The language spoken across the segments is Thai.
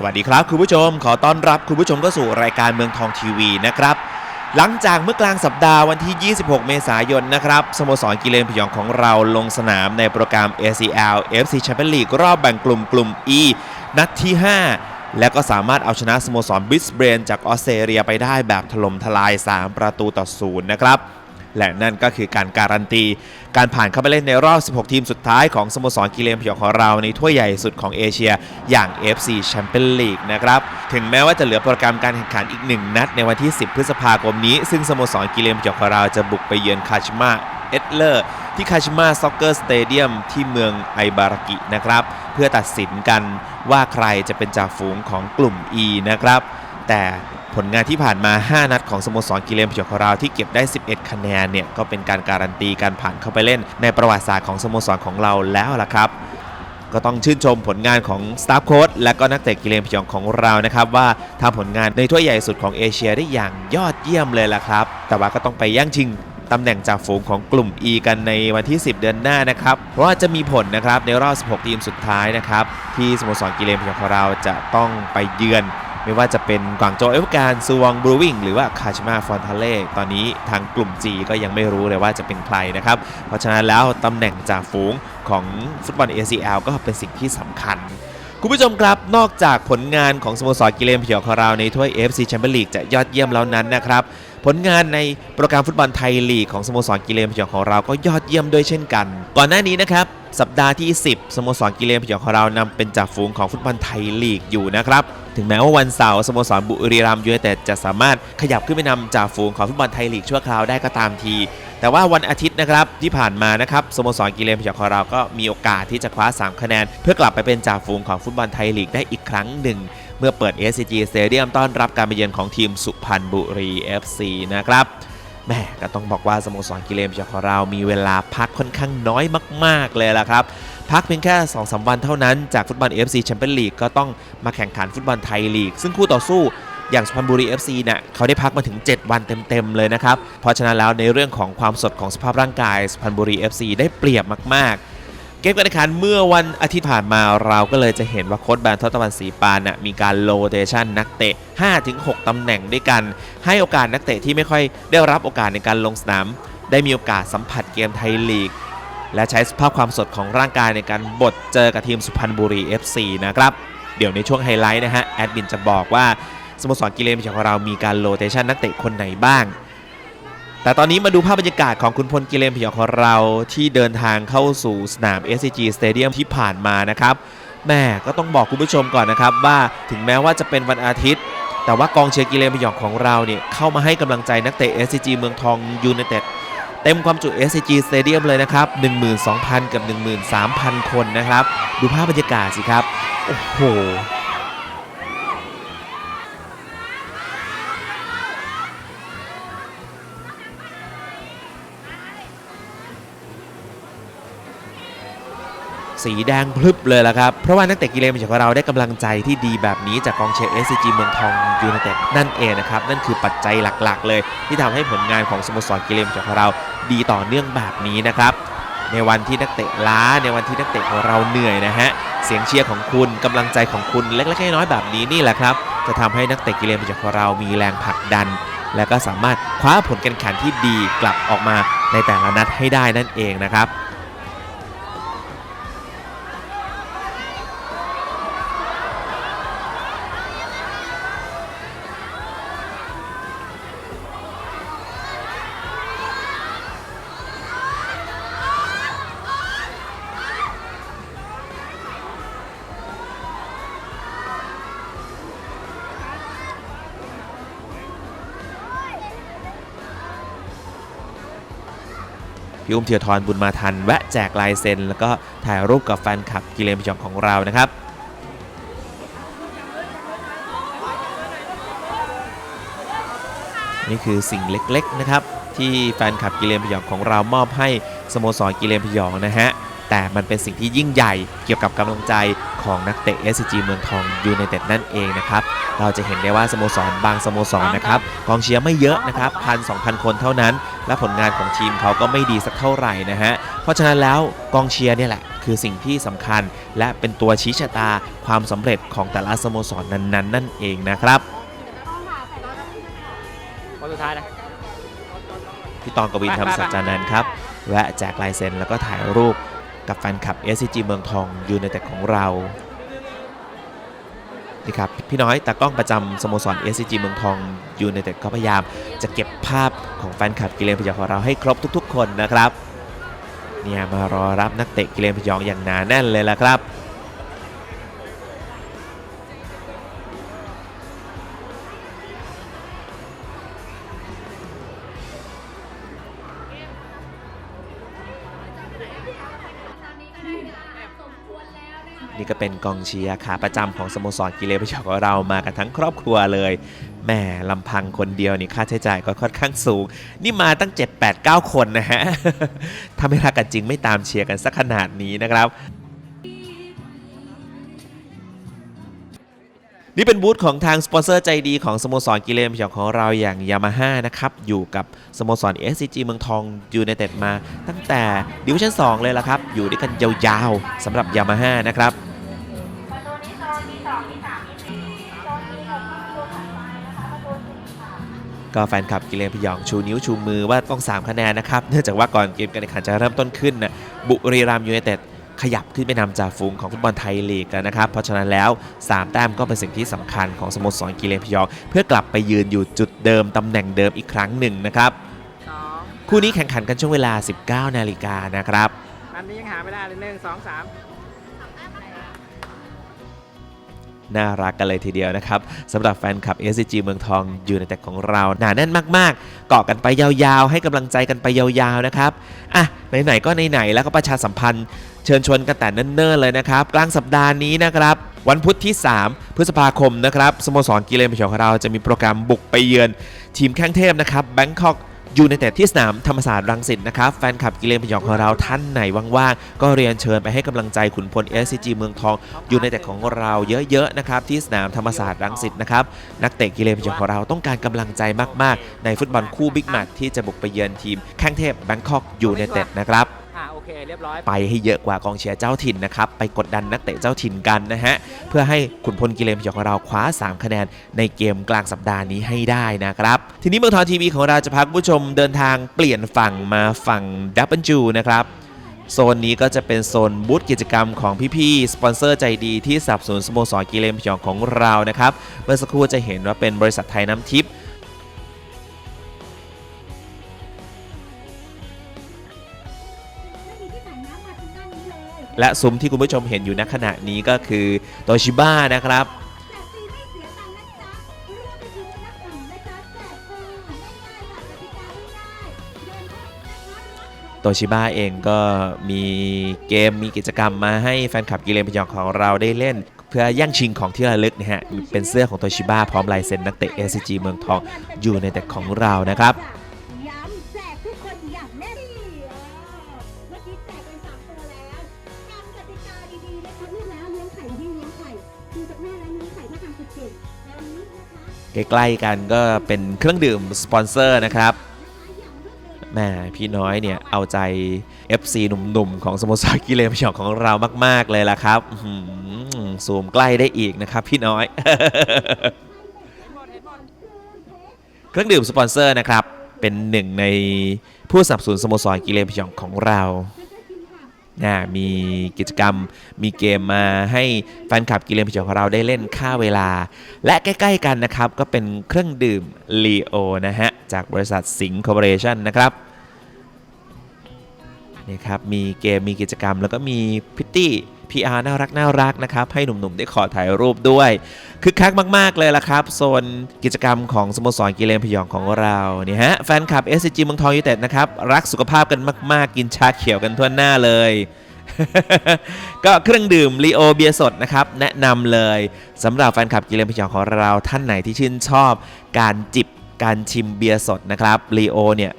สวัสดีครับคุณผู้ชม ขอต้อนรับคุณผู้ชมเข้าสู่รายการเมืองทองทีวีนะครับ หลังจากเมื่อกลางสัปดาห์วันที่ 26 เมษายนนะครับสโมสรกิเลนพยองของเราลงสนามในโปรแกรม ACL FC Champions League รอบแบ่งกลุ่มกลุ่ม E นัดที่ 5 และก็สามารถเอาชนะสโมสรบิสเบรนจากออสเตรเลียไปได้แบบถล่มทลาย 3 ประตูต่อศูนย์นะครับ และนั่นก็คือการการันตี การผ่านเข้าไปเล่นในรอบ 16 ทีมสุดท้ายของสโมสรกิเลนพยองของเราในถ้วยใหญ่สุดของเอเชียอย่าง FC Champions League นะครับ ถึงแม้ว่าจะเหลือโปรแกรมการแข่งขันอีกหนึ่งนัดในวันที่ 10 พฤษภาคมนี้ ซึ่งสโมสรกิเลนพยองของเราจะบุกไปเยือนคาชิมาเอตเลอร์ที่คาชิมาซ็อกเกอร์สเตเดียมที่เมืองไอบารากินะครับ เพื่อตัดสินกันว่าใครจะเป็นจ่าฝูงของกลุ่ม E นะครับ แต่ ผลงานที่ผ่านมา 5 นัดของสโมสรกิเลนพยองของเราที่เก็บได้ 11 คะแนนเนี่ยก็เป็นการการันตีการผ่านเข้าไปเล่น ในประวัติศาสตร์ของสโมสรของเราแล้วล่ะครับก็ต้องชื่นชมผลงานของสตาฟโค้ชและก็นักเตะกิเลนพยองของเรานะครับ ว่าทำผลงานในถ้วยใหญ่สุดของเอเชียได้อย่างยอดเยี่ยมเลยล่ะครับ แต่ว่าก็ต้องไปย่างชิงตำแหน่งจ่าฝูงของกลุ่ม E กันในวันที่ 10 เดือนหน้านะครับ เพราะว่าจะมีผลนะครับในรอบ 16 ทีมสุดท้ายนะครับ ที่สโมสรกิเลนพยองของเราจะต้องไปเยือน ไม่ว่าจะเป็นกวางโจเอฟการซูวองบรูวิงหรือว่าคาชิมาฟอนทาเล่ตอนนี้ทางกลุ่ม G ก็ยังไม่รู้เลยว่าจะเป็นใครนะครับ เพราะฉะนั้นแล้วตำแหน่งจ่าฝูงของฟุตบอล ACL ก็เป็นสิ่งที่สำคัญคุณผู้ชมครับ นอกจากผลงานของสโมสรกิเลนพยองของเราในถ้วย FC Champions League จะยอดเยี่ยมแล้วนั้นนะครับ ผลงานในโปรแกรมฟุตบอลไทยลีกของสโมสรกิเลนพยองของเราก็ยอดเยี่ยมด้วยเช่นกัน ก่อนหน้านี้นะครับ สัปดาห์ที่ 10สโมสรกิเลนพยองของเรานำเป็นจ่าฝูงของฟุตบอลไทยลีกอยู่นะครับ ถึงแม้ว่าวันเสาร์สโมสรบุรีรัมย์ยูไนเต็ดจะสามารถขยับขึ้นไปนำจ่าฝูงของฟุตบอลไทยลีกชั่วคราวได้ก็ตามที แต่ว่าวันอาทิตย์นะครับที่ผ่านมานะครับสโมสรกิเลนพยองของเราก็มีโอกาสที่จะคว้า 3 คะแนน เพื่อกลับไปเป็นจ่าฝูงของฟุตบอลไทยลีกได้อีกครั้งหนึ่ง เมื่อเปิด SCG Stadium ต้อนรับการมาเยือนของทีมสุพรรณบุรี FC นะครับแม่ก็ต้องบอกว่าสโมสรกิเลนพยองของเรามีเวลาพักค่อนข้างน้อยมาก ๆเลยล่ะครับ พักเพียงแค่2-3วันเท่านั้นจากฟุตบอล FC Champions League ก็ต้องมาแข่งขันฟุตบอลไทยลีก ซึ่งคู่ต่อสู้อย่างสุพรรณบุรี FC เนี่ยเขาได้พักมาถึง 7 วันเต็ม ๆ เลยนะครับ เพราะฉะนั้นแล้วในเรื่องของความสดของสภาพร่างกายสุพรรณบุรี FC ได้เปรียบมาก ๆ เกมการแข่งขันเมื่อวันอาทิตย์ผ่านมาเราก็เลยจะเห็นว่าโค้ชแบรนด์ทศตวรรณศรีปานน่ะมีการโลเ t ชันนักเตะ 5-6 ตำแหน่งด้วยกัน ให้โอกาสนักเตะที่ไม่ค่อยได้รับโอกาสในการลงสนามได้มีโอกาสสัมผัสเกมไทยลีก และใช้สภาพความสดของร่างกายในการบดเจอกับทีมสุพรรณบุรี FC นะครับ เดี๋ยวในช่วงไฮไลท์นะฮะ แอดมินจะบอกว่าสโมสรกิเลนพยองของเรามีการโลเ t ชันนักเตะคนไหนบ้าง แต่ตอนนี้มาดูภาพบรรยากาศของคุณพลกิเลนพยองของเราที่เดินทางเข้าสู่สนาม SCG Stadium ที่ผ่านมานะครับแม่ก็ต้องบอกคุณผู้ชมก่อนนะครับว่าถึงแม้ว่าจะเป็นวันอาทิตย์ แต่ว่ากองเชียร์กิเลนพยองของเราเนี่ยเข้ามาให้กำลังใจนักเตะ SCG เมืองทองยูไนเต็ด เต็มความจุ SCG Stadium เลยนะครับ 12,000 กับ 13,000 คนนะครับ ดูภาพบรรยากาศสิครับ โอ้โห สีแดงพลึบเลยละครับ เพราะว่านักเตะกิเลนของเราได้กำลังใจที่ดีแบบนี้จากกองเชียร์ SCG เมืองทองยูไนเต็ดนั่นเองนะครับ นั่นคือปัจจัยหลักๆ เลย ที่ทำให้ผลงานของสโมสรกิเลนของเราดีต่อเนื่องแบบนี้นะครับในวันที่นักเตะล้าในวันที่นักเตะของเราเหนื่อยนะฮะเสียงเชียร์ของคุณกำลังใจของคุณเล็กๆน้อยๆแบบนี้นี่แหละครับ จะทำให้นักเตะกิเลนของเรามีแรงผลักดัน และก็สามารถคว้าผลการแข่งขันที่ดีกลับออกมาในแต่ละนัดให้ได้นั่นเองนะครับ พี่อุ้มเทียทรบุญมาทัน แวะแจกลายเซ็น แล้วก็ถ่ายรูปกับแฟนคลับกิเลนพยองของเรานะครับนี่คือสิ่งเล็กๆนะครับที่แฟนคลับกิเลนพยองของเรามอบให้สโมสรกิเลนพยองนะฮะแต่มันเป็นสิ่งที่ยิ่งใหญ่เกี่ยวกับกำลังใจของนักเตะ SCG เมืองทองยูไนเต็ดนั่นเองนะครับ เราจะเห็นได้ว่าสโมสรบางสโมสรนะครับกองเชียร์ไม่เยอะนะครับพันสองพันคนเท่านั้น และผลงานของทีมเขาก็ไม่ดีสักเท่าไหร่นะฮะ เพราะฉะนั้นแล้วกองเชียร์เนี่ยแหละ คือสิ่งที่สำคัญ และเป็นตัวชี้ชะตาความสำเร็จของแต่ละสโมสรนั้นๆ นั่นเองนะครับคนสุดท้ายนะพี่ตองกวินธรรมสัจจานันครับแวะแจกลายเซ็นแล้วก็ถ่ายรูปกับแฟนคลับ SCG เมืองทองยูในแต่ของเรา นะครับพี่น้อยตากล้องประจำสโมสร SCG เมืองทองยูในแต่ก็พยายามจะเก็บภาพของแฟนคลับกิเลนพยองของเราให้ครบทุก ๆ คนนะครับเนี่ยมารอรับนักเตะกิเลนพยองอย่างหนาแน่นเลยละครับ ก็เป็นกองเชียร์ขาประจำของสโมสรกิเลนพยองของเรามากันทั้งครอบครัวเลยแหม่ลำพังคนเดียวนี่ค่าใช้จ่ายก็ค่อนข้างสูง นี่มาตั้ง 7 8 9 คนนะฮะถ้าไม่รักกันจริงไม่ตามเชียร์กันสักขนาดนี้นะครับ นี่เป็นบูธของทางสปอนเซอร์ใจดีของสโมสรกิเลนพยองของเราอย่างยามาฮ่านะครับ อยู่กับสโมสร SCG เมืองทองยูไนเต็ดมาตั้งแต่ดิวิชั่น 2 เลยละครับ อยู่ด้วยกันยาวๆสำหรับยามาฮ่านะครับ ก็แฟนคลับกิเลนพยองชูนิ้วชูมือว่าต้อง 3 คะแนนนะครับ เนื่องจากว่าก่อนเกมการแข่งขันจะเริ่มต้นขึ้นนะบุรีรัมยูไนเต็ดขยับขึ้นไปนำจ่าฝูงของฟุตบอลไทยลีกกันนะครับ เพราะฉะนั้นแล้ว 3 แต้มก็เป็นสิ่งที่สำคัญของสโมสรกิเลนพยอง เพื่อกลับไปยืนอยู่จุดเดิมตำแหน่งเดิมอีกครั้งหนึ่งนะครับคู่นี้แข่งขันกันช่วงเวลา 19 นาฬิกานะครับนัดนี้ยังหาไม่ได้เลยหนึ่งสองสาม น่ารักกันเลยทีเดียวนะครับสำหรับแฟนคลับ SCG เมืองทองอยูไนเต็ดของเราหนาแน่นมากๆ เกาะกันไปยาวๆ ให้กำลังใจกันไปยาวๆนะครับอะไหนๆก็ไหนๆแล้วก็ประชาสัมพันธ์เชิญชวนกันแต่เนิ่นๆเลยนะครับ กลางสัปดาห์นี้นะครับ วันพุธที่ 3 พฤษภาคมนะครับสโมสรกีฬาพยองของเราจะมีโปรแกรมบุกไปเยือน ทีมแข้งเทพนะครับแบงคอก ยูไนเต็ดที่สนามธรรมศาสตร์รังสิตนะครับแฟนคลับกีฬาพยองของเราท่านไหนว่างๆ ก็เรียนเชิญไปให้กำลังใจขุนพล SCG เมืองทองยูไนเต็ดของเราเยอะๆนะครับที่สนามธรรมศาสตร์รังสิตนะครับนักเตะกิเลนพยองของเราต้องการกำลังใจมากๆ ในฟุตบอลคู่บิ๊กแมตช์ที่จะบุกไปเยือนทีมแข้งเทพแบงคอกยูไนเต็ดนะครับ ไปให้เยอะกว่ากองเชียร์เจ้าถิ่นนะครับ ไปกดดันนักเตะเจ้าถิ่นกันนะฮะ เพื่อให้ขุนพลกิเลนพยองของเราคว้า 3 คะแนนในเกมกลางสัปดาห์นี้ให้ได้นะครับ ทีนี้เมืองทองทีวีของเราจะพาคุณผู้ชมเดินทางเปลี่ยนฝั่งมาฝั่งดับเบิลจูนะครับโซนนี้ก็จะเป็นโซนบูธกิจกรรมของพี่ๆ สปอนเซอร์ใจดีที่สนับสนุนสโมสรกิเลนพยองของเรานะครับ เมื่อสักครู่จะเห็นว่าเป็นบริษัทไทยน้ำทิพย์ และซุ้มที่คุณผู้ชมเห็นอยู่ณขณะนี้ก็คือโตชิบ้านะครับตัวมไปถึงนักอุ่นนะจ๊ะแจกฟรีง่ายๆค่ะกติกาง่ายๆเดินเข้านะคะโตชิบ้าเองก็มีเกมมีกิจกรรมมาให้แฟนคลับกิเลนพยองของเราได้เล่น เพื่อย่างชิงของที่ระลึกนะฮะ เป็นเสื้อของโตชิบ้าพร้อมลายเซ็นนักเตะ SCG เมืองทองอยู่ในแต่ของเรานะครับ ใกล้ๆกันก็เป็นเครื่องดื่มสปอนเซอร์นะครับแม่พี่น้อยเนี่ยเอาใจ FC หนุ่มๆ ของสโมสรกิเลนพยองของเรามาก ๆ เลยล่ะครับอื้อหือซูมใกล้ได้อีกนะครับพี่น้อย เครื่องดื่มสปอนเซอร์นะครับ เป็นหนึ่งในผู้สนับสนุนสโมสรกิเลนพยองของเรา นะมีกิจกรรมมีเกมมาให้แฟนคลับกิเลนพยองของเราได้เล่นค่าเวลา และใกล้ ๆ กันนะครับ ก็เป็นเครื่องดื่มลีโอนะฮะ จากบริษัทสิงห์คอร์ปอเรชั่นนะครับนี่ครับมีเกมมีกิจกรรมแล้วก็มีพิตตี้ PR น่ารักน่ารักนะครับ ให้หนุ่มๆ ได้ขอถ่ายรูปด้วยคึกคักมากๆเลยละครับโซนกิจกรรมของสโมสรกิเลนพยองของเราเนี่ยฮะแฟนคลับ SCG เมืองทองยูเต็ดนะครับ รักสุขภาพกันมาก ๆ กินชาเขียวกันทั่วหน้าเลยก็เครื่องดื่มลีโอเบียสดนะครับ แนะนำเลยสำหรับแฟนคลับกิเลนพยองของเราท่านไหนที่ชื่นชอบ การจิบการชิมเบียร์สดนะครับลีโอเนี่ย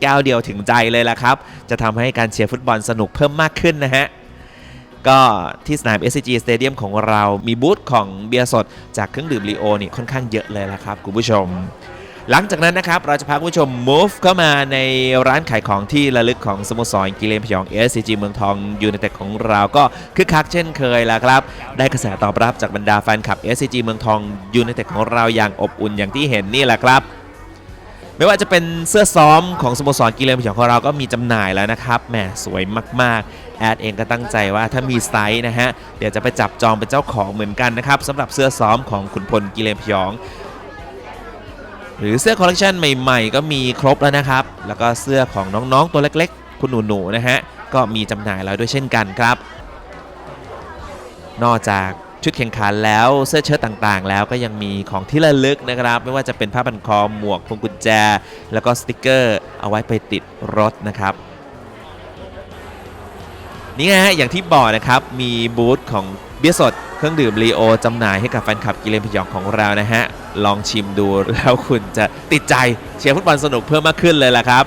แก้วเดียวถึงใจเลยละครับ จะทำให้การเชียร์ฟุตบอลสนุกเพิ่มมากขึ้นนะฮะ ก็ที่สนาม SCG Stadium ของเรามีบูธของเบียร์สดจากเครื่องดื่มลีโอนี่ค่อนข้างเยอะเลยละครับคุณผู้ชม หลังจากนั้นนะครับ เราจะพาคุณผู้ชม move เข้ามาในร้านขายของที่ระลึกของสโมสรกิเลนพยอง SCG เมืองทองยูไนเต็ดของเราก็คึกคักเช่นเคยแล้วครับ ได้กระแสตอบรับจากบรรดาแฟนคลับ SCG เมืองทองยูไนเต็ดของเราอย่างอบอุ่นอย่างที่เห็นนี่แหละครับ ไม่ว่าจะเป็นเสื้อซ้อมของสโมสรกิเลนพยองของเราก็มีจำหน่ายแล้วนะครับแหมสวยมากๆ แอดเองก็ตั้งใจว่าถ้ามีไซส์นะฮะ เดี๋ยวจะไปจับจองเป็นเจ้าของเหมือนกันนะครับสำหรับเสื้อซ้อมของขุนพลกิเลนพยองหรือเสื้อคอลเลกชันใหม่ๆ ก็มีครบแล้วนะครับ แล้วก็เสื้อของน้องๆตัวเล็กๆ คุณหนูๆนะฮะ ก็มีจำหน่ายแล้วด้วยเช่นกันครับ นอกจาก ชุดแข่งขันแล้วเสื้อเชิ้ตต่างๆ แล้วก็ยังมีของที่ระลึกนะครับ ไม่ว่าจะเป็นผ้าพันคอหมวกพวงกุญแจ แล้วก็สติกเกอร์ เอาไว้ไปติดรถนะครับนี่ไงฮะอย่างที่บอกนะครับมีบูธของเบียร์สดเครื่องดื่มลีโอจำหน่ายให้กับแฟนคลับกิเลนพยองของเรานะฮะ ลองชิมดูแล้วคุณจะติดใจเชียร์ฟุตบอลสนุกเพิ่มมากขึ้นเลยล่ะครับ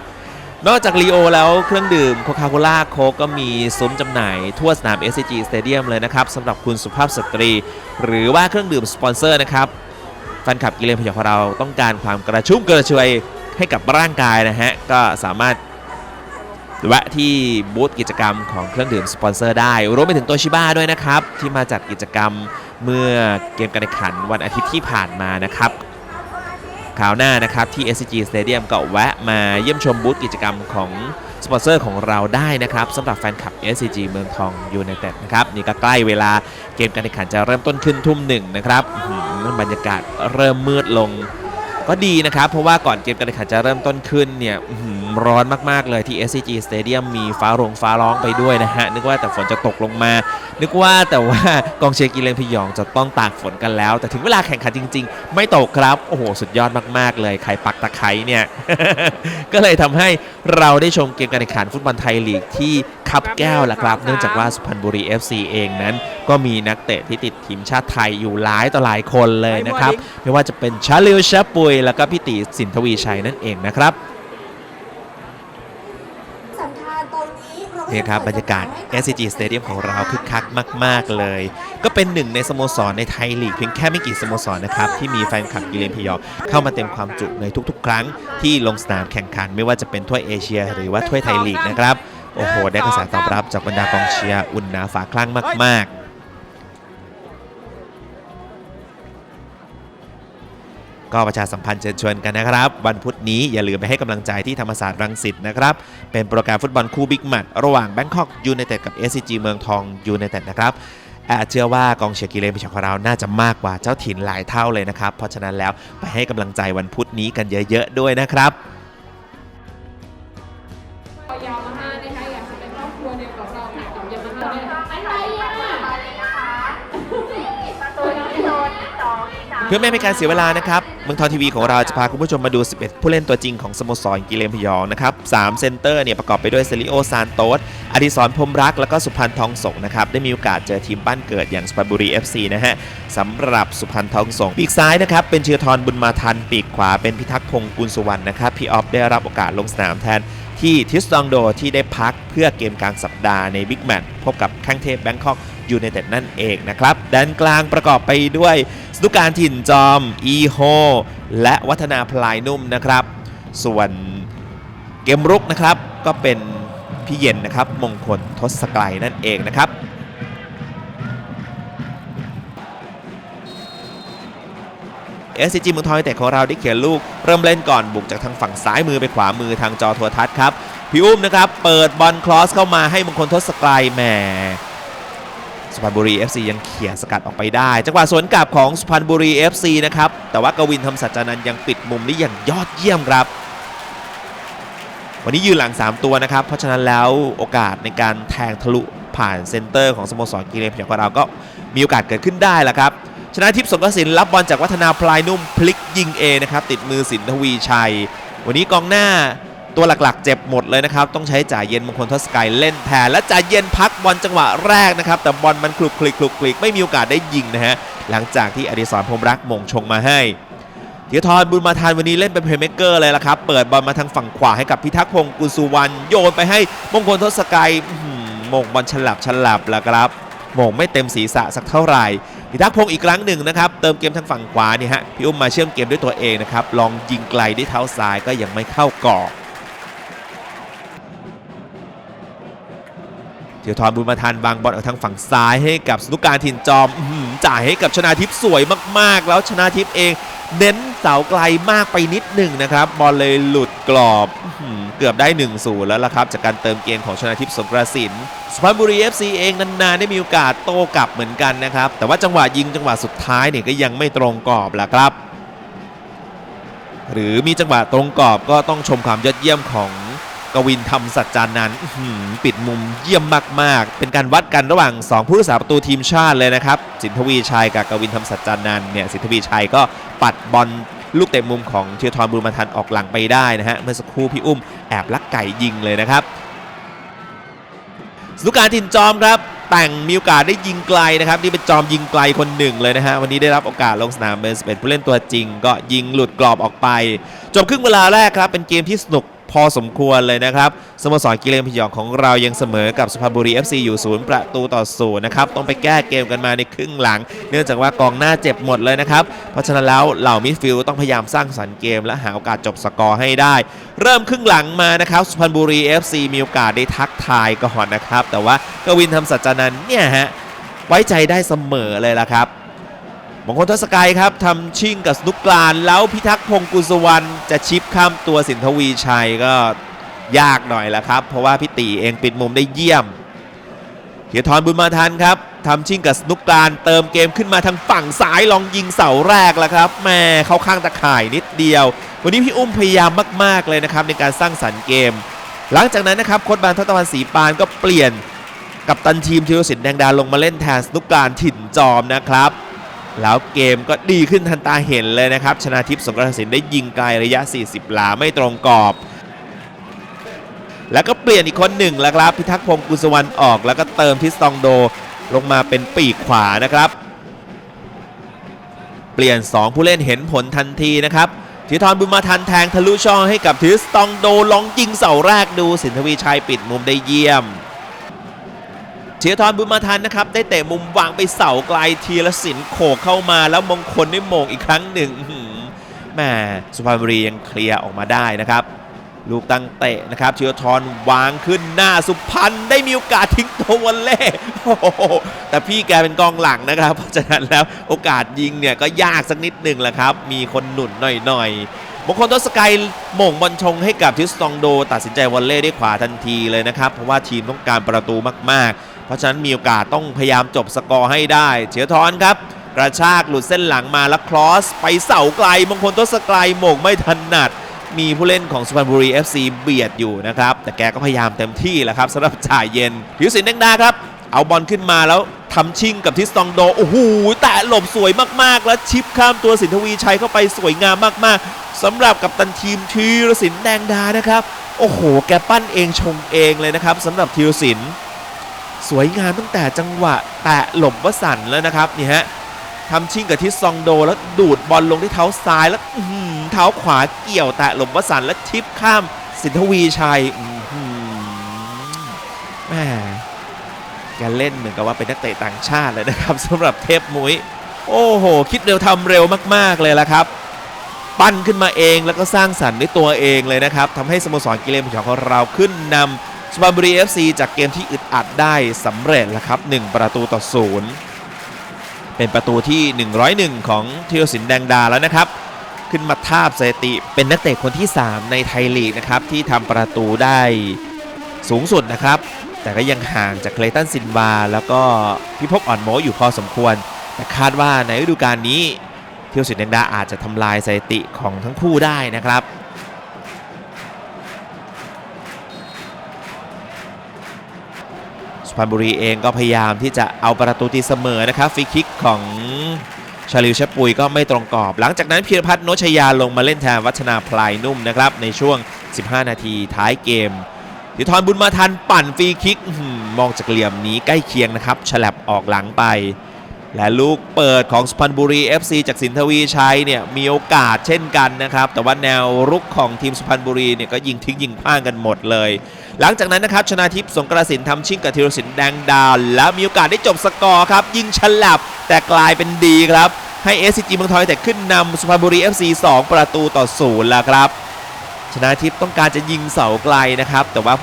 นอกจากลีโอแล้วเครื่องดื่มโคคาโคล่าโคก็มีซุ้มจำหน่ายทั่วสนาม SCG Stadium เลยนะครับสำหรับคุณสุภาพสตรี หรือว่าเครื่องดื่มสปอนเซอร์นะครับแฟนคลับกิเลนพยองของเราต้องการความกระชุ่มกระชวยให้กับร่างกายนะฮะ ก็สามารถแวะที่บูธกิจกรรมของเครื่องดื่มสปอนเซอร์ได้รวมไปถึงโตชิบ้าด้วยนะครับ ที่มาจัดกิจกรรมเมื่อเกมการแข่งขันวันอาทิตย์ที่ผ่านมานะครับ คราวหน้านะครับ ที่ SCG Stadium ก็แวะมาเยี่ยมชมบูธกิจกรรมของสปอนเซอร์ของเราได้นะครับสำหรับแฟนคลับ SCG เมืองทองยูไนเต็ดนะครับ นี่ก็ใกล้เวลาเกมการแข่งขันจะเริ่มต้นขึ้นทุ่มหนึ่งนะครับหือบรรยากาศเริ่มมืดลง ก็ดีนะครับ เพราะว่าก่อนเกมการแข่งขันจะเริ่มต้นขึ้นเนี่ยอื ร้อนมาก ๆ เลยที่ SCG Stadium มีฟ้ารงฟ้าร้องไปด้วยนะฮะ นึกว่าแต่ฝนจะตกลงมา นึกว่าแต่ว่ากองเชียร์กีเลนพยองจะต้องตากฝนกันแล้ว แต่ถึงเวลาแข่งขันจริง ๆ ไม่ตกครับ โอ้โห สุดยอดมากๆ เลยใครปักตะไคร้เนี่ย ก็เลยทำให้เราได้ชมเกมการแข่งขันฟุตบอลไทยลีกที่คับแก้วละครับ เนื่องจากว่าสุพรรณบุรี FC เองนั้น ก็มีนักเตะที่ติดทีมชาติไทยอยู่หลายต่อหลายคนเลยนะครับ ไม่ว่าจะเป็นชาลิวชาปุย แล้วก็พี่ตีสินทวีชัยนั่นเองนะครับ สำคัญตรง นี้เราก็นี่ครับบรรยากาศ SCG Stadium ของเราคึกคักมาก ๆ เลย ก็เป็นหนึ่งในสโมสรในไทยลีกเพียงแค่ไม่กี่สโมสรนะครับ ที่มีแฟนคลับกิเลนพยองเข้ามาเต็มความจุในทุกๆ ครั้งที่ลงสนามแข่งขัน ไม่ว่าจะเป็นถ้วยเอเชีย หรือว่าถ้วยไทยลีกนะครับ โอ้โห ได้กระแสตอบรับจากบรรดากองเชียร์อุ่นหนาฝาคลั่งมาก ๆ ก็ประชาสัมพันธ์เชิญชวนกันนะครับ วันพุธนี้อย่าลืมไปให้กำลังใจที่ธรรมศาสตร์รังสิตนะครับ เป็นโปรแกรมฟุตบอลคู่บิ๊กแมตช์ระหว่างแบงคอกยูไนเต็ดกับ SCG เมืองทองยูไนเต็ดนะครับอบเชื่อว่ากองเชียร์กีเลนพิชของเราน่าจะมากกว่าเจ้าถิ่นหลายเท่าเลยนะครับ เพราะฉะนั้นแล้วไปให้กำลังใจวันพุธนี้กันเยอะ ๆ ด้วยนะครับ เพื่อไม่ให้เป็นการเสียเวลานะครับเมืองทองทีวีของเราจะพาคุณผู้ชมมาดู 11 ผู้เล่นตัวจริงของสโมสรกิเลนพยองนะครับ3เซนเตอร์เนี่ยประกอบไปด้วยเซริโอซานโตสอดิศรพรมรัก แล้วก็สุพันธ์ทองสงนะครับ ได้มีโอกาสเจอทีมบ้านเกิดอย่างสุพรรณบุรี FC นะฮะสำหรับสุพันธ์ทองสงปีกซ้ายนะครับ เป็นเชือทรบุญมาทัน ปีกขวาเป็นพิทักษ์พงศ์กุลสุวรรณนะครับพี่ออฟได้รับโอกาสลงสนามแทนที่ทิสตองโดที่ได้พักเพื่อเกมกลางสัปดาห์ในบิ๊กแมตช์พบกับข้างเทพแบงคอกยูไนเต็ดนั่นเองนะครับด้านกลางประกอบไปด้วย สตุการถิ่นจอม อีโฮ และวัฒนาพลายนุ่มนะครับ ส่วนเกมรุกนะครับก็เป็นพี่เย็นนะครับมงคลทศกรัยนั่นเองนะครับ SCG เมืองทอยูไนเต็ดของเราได้เขียนลูกเริ่มเล่นก่อนบุกจากทางฝั่งซ้ายมือไปขวามือทางจอโทรทัศน์ครับ พี่อุ้มนะครับ เปิดบอลคลอสเข้ามาให้มงคลทศกรัยแหม สุพรรณบุรี FC ยังเขี่ยสกัดออกไปได้ จังหวะสวนกลับของสุพรรณบุรี FC นะครับ แต่ว่ากวินทำสัจจานันยังปิดมุมได้อย่างยอดเยี่ยมครับ วันนี้ยืนหลัง 3 ตัวนะครับ เพราะฉะนั้นแล้วโอกาสในการแทงทะลุผ่านเซนเตอร์ของสโมสรกีฬาพยองของเราก็มีโอกาสเกิดขึ้นได้แหละครับชนะทิพย์สงกระสินรับบอลจากวัฒนาพลายนุ่มพลิกยิงเอนะครับติดมือสินทวีชัย วันนี้กองหน้า ตัวหลักๆ เจ็บหมดเลยนะครับ ต้องใช้จ่ายเย็นมงคลทศกัยเล่นแทนและจ่ายเย็นพักบอลจังหวะแรกนะครับ แต่บอลมันคลุกคลิกคลุกคลิกไม่มีโอกาสได้ยิงนะฮะ หลังจากที่อดิศรพรมรักมงชงมาให้เทียทรบุญมาทานวันนี้เล่นเป็นเพลย์เมกเกอร์เลยละครับ เปิดบอลมาทางฝั่งขวาให้กับพิทักษ์พงศ์กุลสุวรรณโยนไปให้มงคลทศกัยมงบอลฉลับฉลับแล้วครับมงไม่เต็มศีรษะสักเท่าไหร่พิทักษ์พงศ์อีกครั้งหนึ่งนะครับ เติมเกมทางฝั่งขวาเนี่ยฮะพี่อุ้มมาเชื่อมเกมด้วยตัวเองนะครับ ลองยิงไกลด้วยเท้าซ้ายก็ยังไม่เข้ากรอบ เทียทรบุญมาทันบางบอลออกทางฝั่งซ้ายให้กับสนุกการถิ่นจอมจ่ายให้กับชนาทิพย์สวยมากๆ แล้วชนาทิพย์เองเน้นเสาไกลมากไปนิดหนึ่งนะครับ บอลเลยหลุดกรอบเกือบได้1นศูนย์แล้วล่ะครับ จากการเติมเกมของชนาทิพย์สงกระสินสุพรรณบุรี FC เองนานๆ ได้มีโอกาสโต้กลับเหมือนกันนะครับ แต่ว่าจังหวะยิงจังหวะสุดท้ายเนี่ยก็ยังไม่ตรงกรอบล่ะครับ หรือมีจังหวะตรงกรอบก็ต้องชมความยอดเยี่ยมของ กวินทำสัจจานันท์อื้อหือปิดมุมเยี่ยมมาก ๆ เป็นการวัดกันระหว่าง 2 ผู้รักษาประตูทีมชาติเลยนะครับ สินทวีชัยกับกวินทำสัจจานันเนี่ยสินทวีชัยก็ปัดบอลลูกเตะมุมของเทียทรบุญมาทันออกหลังไปได้นะฮะเมื่อสักครู่พี่อุ้มแอบลักไก่ยิงเลยนะครับสุกการถิ่นจอมครับแต่งมีโอกาสได้ยิงไกลนะครับนี่เป็นจอมยิงไกลคนหนึ่งเลยนะฮะวันนี้ได้รับโอกาสลงสนามเป็นผู้เล่นตัวจริง ก็ยิงหลุดกรอบออกไป จบครึ่งเวลาแรกครับเป็นเกมที่สนุก พอสมควรเลยนะครับสโมสรกีฬาพยองของเรายังเสมอกับสุพรรณบุรี FC อยู่ศูนย์ประตูต่อศูนย์นะครับต้องไปแก้เกมกันมาในครึ่งหลัง เนื่องจากว่ากองหน้าเจ็บหมดเลยนะครับ เพราะฉะนั้นแล้วเหล่ามิดฟิลด์ต้องพยายามสร้างสรรค์เกมและหาโอกาสจบสกอร์ให้ได้ เริ่มครึ่งหลังมานะครับสุพรรณบุรี FC มีโอกาสได้ทักทายก่อนนะครับ แต่ว่ากวินทำสัจจานันเนี่ยฮะไว้ใจได้เสมอเลยละครับ มงคลทศกัยครับทำชิ่งกับสนุกกลานแล้วพิทักษ์พงกุศวรรณจะชิปข้ามตัวสินทวีชัยก็ยากหน่อยละครับ เพราะว่าพี่ตีเองปิดมุมได้เยี่ยมเทียทรบุญมาทันครับทำชิ่งกับสนุกกลานเติมเกมขึ้นมาทางฝั่งซ้ายลองยิงเสาแรกแล้วครับแม่เข้าข้างตะข่ายนิดเดียว วันนี้พี่อุ้มพยายามมาก ๆเลยนะครับในการสร้างสรรค์เกม หลังจากนั้นนะครับโค้ชบานทัตวันศรีปานก็เปลี่ยนกับตันทีมธีรศิลป์แดงดาลงมาเล่นแทนสนุกการถิ่นจอมนะครับ แล้วเกมก็ดีขึ้นทันตาเห็นเลยนะครับ ชนาทิพย์สงกรานต์ศิลป์ได้ยิงไกลระยะ 40 หลาไม่ตรงกรอบ แล้วก็เปลี่ยนอีกคนหนึ่งแล้วครับ พิทักษ์พงศ์กุศวรรณออกแล้วก็เติมทิสตองโดลงมาเป็นปีกขวานะครับ เปลี่ยน 2 ผู้เล่นเห็นผลทันทีนะครับธีรทรบุญมาทันแทงทะลุช่องให้กับทิสตองโดลองยิงเสาแรกดูสินทวีชัยปิดมุมได้เยี่ยม เทียทรบุญมาทันนะครับ ได้เตะมุมวางไปเสาไกลทีละสินโขกเข้ามาแล้วมงคลได้มงอีกครั้งหนึ่งแหม่สุพรรณบุรียังเคลียร์ออกมาได้นะครับ ลูกตั้งเตะนะครับเทียทรวางขึ้นหน้าสุพรรณได้มีโอกาสทิ้งตัววอลเล่แต่พี่แกเป็นกองหลังนะครับ เพราะฉะนั้นแล้วโอกาสยิงเนี่ยก็ยากสักนิดหนึ่งแหละครับ มีคนหนุนหน่อยๆมงคลทศกัยหม่งบอลชงให้กับทิสตองโด ตัดสินใจวอลเล่ด้วยขวาทันทีเลยนะครับ เพราะว่าทีมต้องการประตูมากๆ เพราะฉะนั้นมีโอกาสต้องพยายามจบสกอร์ให้ได้เฉียทอนครับ กระชากหลุดเส้นหลังมาแล้วคลอส ไปเสาไกลมงคลทศกัยหม่งไม่ถนัด มีผู้เล่นของสุพรรณบุรี FC เบียดอยู่นะครับ แต่แกก็พยายามเต็มที่แหละครับสำหรับจ่ายเย็นผิวสินแดงดาครับ เอาบอลขึ้นมาแล้วทำชิ่งกับทิสตองโดโอ้โหแตะหลบสวยมากๆ แล้วชิปข้ามตัวสินทวีชัยเข้าไปสวยงามมากๆสำหรับกับตันทีมทีรศิลป์แดงดานะครับ โอ้โห แกปั้นเองชงเองเลยนะครับสำหรับทีรศิลป สวยงามตั้งแต่จังหวะแตะหลบวสันต์แล้วนะครับนี่ฮะทำชิ่งกับทิศซองโดแล้วดูดบอลลงที่เท้าซ้ายแล้วเท้าขวาเกี่ยวแตะหลบวสันต์แล้วชิปข้ามสินทวีชัยแม่แกเล่นเหมือนกับว่าเป็นนักเตะต่างชาติเลยนะครับสำหรับเทพมุ้ยโอ้โห คิดเร็วทำเร็วมากๆเลยละครับ ปั้นขึ้นมาเองแล้วก็สร้างสรรค์ด้วยตัวเองเลยนะครับทำให้สโมสรกีฬาพยองของเราขึ้นนำ สุพรรณบุรี FC จากเกมที่อึดอัดได้สำเร็จแล้วครับ 1 ประตูต่อศูนย์เป็นประตูที่ 101 ของธีรศิลป์แดงดาแล้วนะครับ ขึ้นมาทาบสถิติ เป็นนักเตะคนที่ 3 ในไทยลีกนะครับที่ทำประตูได้สูงสุดนะครับ แต่ก็ยังห่างจากเคลตันซินวาแล้วก็พิภพอ่อนโมอยู่พอสมควร แต่คาดว่าในฤดูกาลนี้ธีรศิลป์แดงดาอาจจะทำลายสถิติของทั้งคู่ได้นะครับ สุพรรณบุรีเองก็พยายามที่จะเอาประตูตีเสมอนะครับฟรีคิกของชาลิวชปุยก็ไม่ตรงกรอบ หลังจากนั้นพีรพัฒน์โนชยาลงมาเล่นแทนวัฒนาพลายนุ่มนะครับในช่วง 15 นาทีท้ายเกมทิทอนบุญมาทันปั่นฟรีคิกมองจากเหลี่ยมนี้ใกล้เคียงนะครับฉลับออกหลังไป และลูกเปิดของสุพรรณบุรี FC จากสินทวีชัยเนี่ยมีโอกาสเช่นกันนะครับ แต่ว่าแนวรุกของทีมสุพรรณบุรีเนี่ยก็ยิงทิ้งยิงพลาดกันหมดเลย หลังจากนั้นนะครับชนาทิพย์สงกระสินทำชิ่งกับธีรศิลป์แดงดาวแล้วมีโอกาสได้จบสกอร์ครับ ยิงฉลับแต่กลายเป็นดีครับ ให้ SCG เมืองทองแต่ขึ้นนำสุพรรณบุรี FC 2 ประตูต่อศูนย์แล้วครับ ชนาทิพย์ต้องการจะยิงเสาไกลนะครับแต่ว่า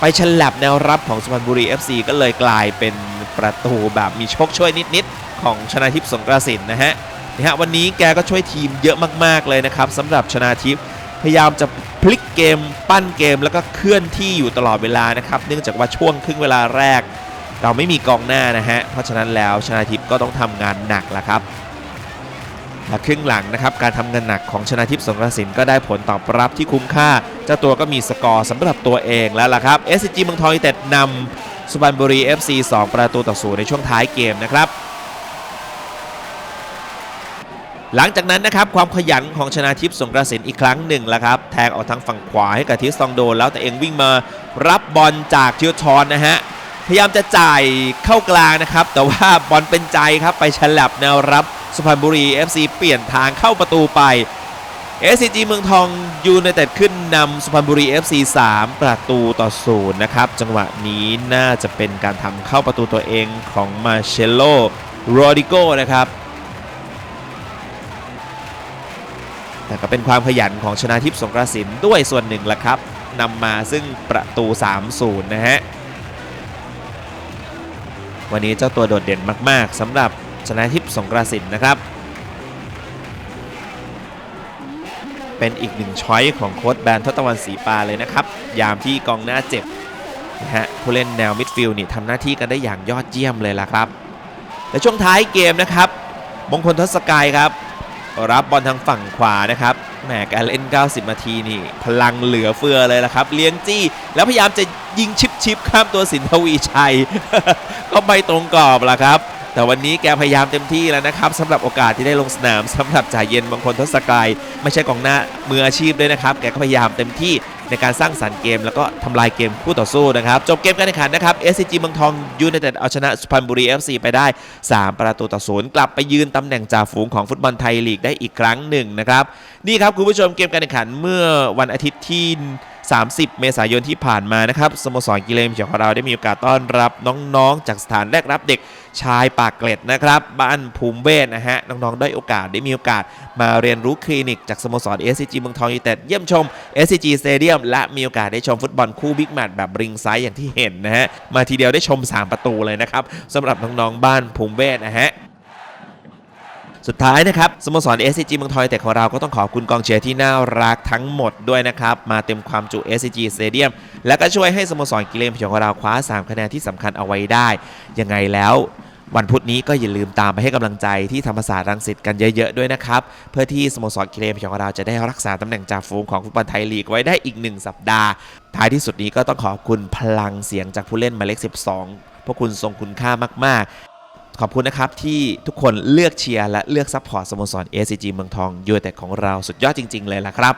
ไปฉลับแนวรับของสุพรรณบุรี FC ก็เลยกลายเป็น ประตูแบบมีโชคช่วยนิดๆของชนาทิพย์สงกระสินนะฮะนี่ฮะวันนี้แกก็ช่วยทีมเยอะมากๆเลยนะครับสำหรับชนาทิพย์พยายามจะพลิกเกมปั้นเกมแล้วก็เคลื่อนที่อยู่ตลอดเวลานะครับเนื่องจากว่าช่วงครึ่งเวลาแรก เราไม่มีกองหน้านะฮะเพราะฉะนั้นแล้วชนาทิพย์ก็ต้องทำงานหนักล้วครับและครึ่งหลังนะครับการทำงานหนักของชนะทิพย์สงกระสินก็ได้ผลตอบรับที่คุ้มค่า เจ้าตัวก็มีสกอร์สำหรับตัวเองแล้วล่ะครับ SCG เมืองทองยูเต็ดนำ สุพรรณบุรี FC 2 ประตูต่อศูนย์ในช่วงท้ายเกมนะครับ หลังจากนั้นนะครับความขยันของชนะทิพย์สงกระสินอีกครั้งหนึ่งแล้วครับ แทงออกทางฝั่งขวาให้กับทิสตองโด แล้วแต่เองวิ่งมารับบอลจากทิวทอนนะฮะพยายามจะจ่ายเข้ากลางนะครับ แต่ว่าบอลเป็นใจครับไปฉลับแนวรับสุพรรณบุรี FC เปลี่ยนทางเข้าประตูไป SCG เมืองทองยูไนเต็ดขึ้นนำสุพรรณบุรี FC 3 ประตูต่อศูนย์นะครับ จังหวะนี้น่าจะเป็นการทำเข้าประตูตัวเองของมาเชลโลโรดิโกนะครับ แต่ก็เป็นความขยันของชนะทิพย์สงกระสินด้วยส่วนหนึ่งละครับนำมาซึ่งประตู 3-0 นะฮะ วันนี้เจ้าตัวโดดเด่นมาก ๆสำหรับชนะทิพย์สงกระสินนะครับ เป็นอีกหนึ่งช้อยของโค้ชแบรนทศตวรรณศรีปาเลยนะครับ ยามที่กองหน้าเจ็บนะฮะผู้เล่นแนวมิดฟิลด์นี่ทำหน้าที่กันได้อย่างยอดเยี่ยมเลยล่ะครับ และช่วงท้ายเกมนะครับ มงคลทศกายครับ รับบอลทางฝั่งขวานะครับแหมการเล่น 90 นาทีนี่ พลังเหลือเฟือเลยล่ะครับ เลี้ยงจี้ แล้วพยายามจะยิงชิปชิปข้ามตัวสินทวีชัย ก็ไม่ตรงกรอบล่ะครับ แต่วันนี้แกพยายามเต็มที่แล้วนะครับสำหรับโอกาสที่ได้ลงสนามสำหรับจ่ายเย็นบางคนทศกายไม่ใช่กองหน้ามืออาชีพด้วยนะครับ แกก็พยายามเต็มที่ในการสร้างสรรค์เกม แล้วก็ทำลายเกมคู่ต่อสู้นะครับ จบเกมการแข่งขันนะครับ SCG เมืองทองยูไนเต็ดเอาชนะสุพรรณบุรี FC ไปได้ 3 ประตูต่อศูนย์กลับไปยืนตำแหน่งจ่าฝูงของฟุตบอลไทยลีกได้อีกครั้งหนึ่งนะครับนี่ครับคุณผู้ชมเกมการแข่งขันเมื่อวันอาทิตย์ที่30 เมษายนที่ผ่านมานะครับสโมสรกิเลนเขียวของเราได้มีโอกาสต้อนรับน้องๆ จากสถานแรกรับเด็กชายปากเกร็ดนะครับ บ้านภูมิเวศนะฮะน้องๆได้โอกาสได้มีโอกาสมาเรียนรู้คลินิกจากสโมสร SCG เมืองทองยูเต็ดเยี่ยมชม SCG Stadium และมีโอกาสได้ชมฟุตบอลคู่บิ๊กแมตช์แบบริงไซด์อย่างที่เห็นนะฮะ มาทีเดียวได้ชม 3 ประตูเลยนะครับสำหรับน้องๆบ้านภูมิเวศนะฮะสุดท้ายนะครับสโมสร SCG เมืองทอยแต่ของเราก็ต้องขอบคุณกองเชียร์ที่น่ารักทั้งหมดด้วยนะครับ มาเต็มความจุ SCG Stadium และก็ช่วยให้สโมสรกิเลนพยองของเราคว้า 3 คะแนนที่สำคัญเอาไว้ได้ ยังไงแล้ว วันพุธนี้ก็อย่าลืมตามไปให้กำลังใจที่ธรรมศาสตร์รังสิตกันเยอะ ๆ ด้วยนะครับ เพื่อที่สโมสรกิเลนพยองของเราจะได้รักษาตำแหน่งจ่าฝูงของฟุตบอลไทยลีกไว้ได้อีก 1 สัปดาห์ ท้ายที่สุดนี้ก็ต้องขอบคุณพลังเสียงจากผู้เล่นหมายเลข 12 พวกคุณทรงคุณค่ามาก ๆขอบคุณนะครับ ที่ทุกคนเลือกเชียร์และเลือกซัพพอร์ตสโมสร SCG เมืองทองยูไนเต็ดของเราสุดยอดจริง ๆ เลยล่ะครับ